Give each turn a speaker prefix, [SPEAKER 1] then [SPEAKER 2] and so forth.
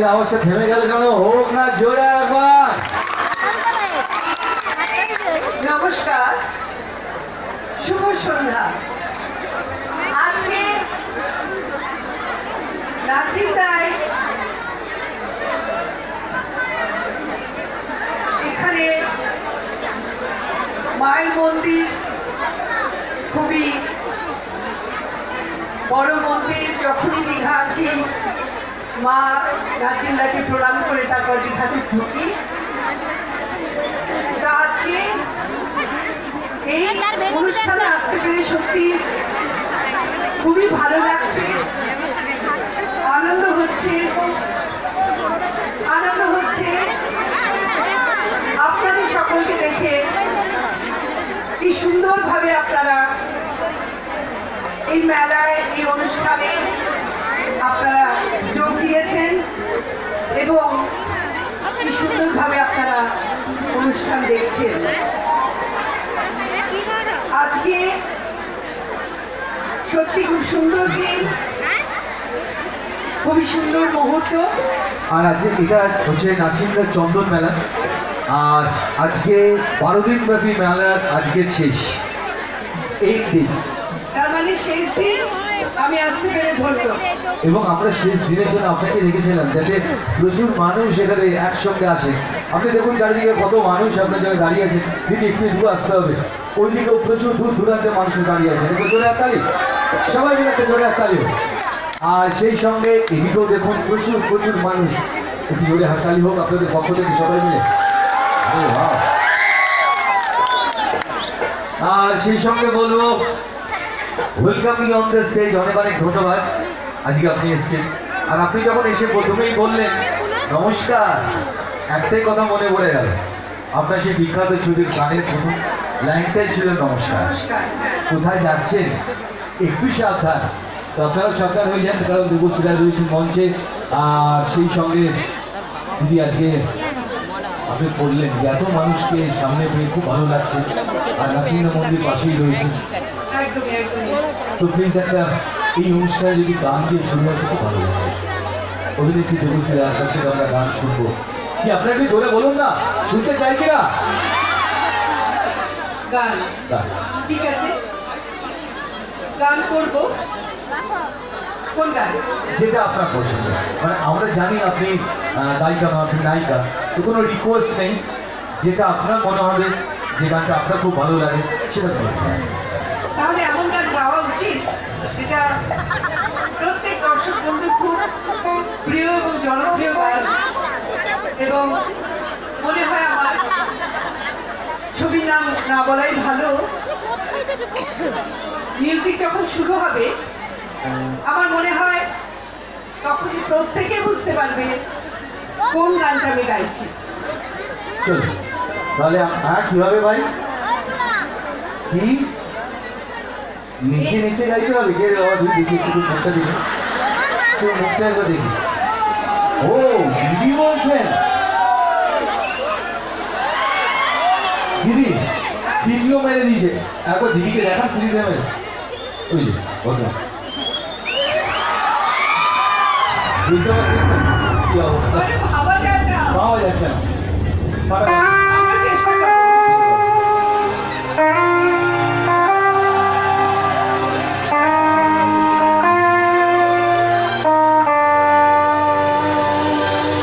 [SPEAKER 1] হাততালির আওয়াজটা থেমে গেল কেন? হোক না জোরে একবার।
[SPEAKER 2] নমস্কার। শুভ সন্ধ্যা। এখানে মায়ের মন্দির খুবই বড় মন্দির, যখনই দীঘা আসি মা নাচিন্দাকে প্রণাম করে তারপর দীঘাতে ঢুকি আজকে এই অনুষ্ঠানে আসতে পেরে সত্যি খুবই ভালো লাগছে। আনন্দ হচ্ছে আনন্দ হচ্ছে। আপনাদের সকলকে দেখে কি সুন্দরভাবে আপনারা এই মেলায় এই অনুষ্ঠানে অনুষ্ঠান দেখছেন আজকে সত্যি খুব সুন্দর দিন। খুবই সুন্দর মুহূর্ত।
[SPEAKER 1] আর আজকে এটা হচ্ছে নাচিন্দা চন্দন মেলা। আর আজকে বারো দিন ব্যাপী মেলার আজকে শেষ। এই দিন।
[SPEAKER 2] তার মানে শেষ দিন আমি আসতে পেরে ধরলো
[SPEAKER 1] এবং আমরা শেষ দিনের জন্য আপনাকে রেখেছিলাম যাতে প্রচুর মানুষ এখানে একসঙ্গে আসে। আপনি দেখুন চারিদিকে কত মানুষ আপনার জন্য দাঁড়িয়ে আছে। দিদি, একটু একটু আসতে হবে। ওইদিকেও প্রচুর দূর দূরান্তে মানুষ দাঁড়িয়ে আছে। দেখুন জোরে একতালি সবাই মিলে একটা জোরে একতালি। আর সেই সঙ্গে এদিকেও দেখুন প্রচুর প্রচুর মানুষ। একটু জোরে হাততালি হোক আপনাদের পক্ষ থেকে সবাই মিলে। আর সেই সঙ্গে বলব welcome you on the stage অনেক অনেক ধন্যবাদ। আজকে আপনি এসেছেন। আর আপনি যখন এসে প্রথমেই বললেন নমস্কার একটাই কথা মনে পড়ে গেল। আপনার সেই বিখ্যাত ছবির গানের প্রথম লাইনটাই ছিল নমস্কার।
[SPEAKER 2] হ্যাঁ।
[SPEAKER 1] কোথায় যাচ্ছেন? একটু সাবধান। তো আপনারাও সাবধান হয়ে যান কারণ দেবশ্রীরা রয়েছেন মঞ্চে। আর সেই সঙ্গে দিদি আজকে আপনি বললেন যে এত মানুষকে সামনে পেয়ে খুব ভালো লাগছে। আর নাচিন্দ মন্দির পাশেই রয়েছে। তো প্লিজ একটা এই অনুষ্ঠানে যদি গান দিয়ে শুরু হয় খুব ভালো লাগে। অভিনেত্রী দেবশ্রীর কাছ থেকে আমরা গান শুনব। কি আপনারা একটু জোরে বলুন না? শুনতে চাই কিনা?
[SPEAKER 2] গান।
[SPEAKER 1] গান।
[SPEAKER 2] ঠিক আছে। গান করব। কোন গান?
[SPEAKER 1] যেটা আপনার পছন্দ। মানে আমরা জানি আপনি গায়িকা নন আপনি নায়িকা। তো কোনো রিকোয়েস্ট নেই। যেটা আপনার মনে হবে যে গানটা আপনার খুব ভালো লাগে সেটা
[SPEAKER 2] যেটা প্রত্যেক দর্শক বন্ধু খুব প্রিয় এবং জনপ্রিয় গান এবং মনে হয় আমার ছবির নাম না বলাই ভালো। মিউজিক যখন শুরু হবে, আমার মনে হয় তখন প্রত্যেকে বুঝতে পারবে কোন গানটা আমি গাইছি।
[SPEAKER 1] তাহলে হ্যাঁ কীভাবে ভাই? কি? নিচে নিচে গাইতে হবে কে বাবা তুই মুখটা দেখি তুই মুখটা একবার দেখি ও দিদি বলছেন। দিদি সিটিও মেরে দিয়েছে। একবার দিদিকে দেখান সিটিটা মেরে ওই যে ওকে বুঝতে পারছেন কি অবস্থা? পাওয়া যাচ্ছে না।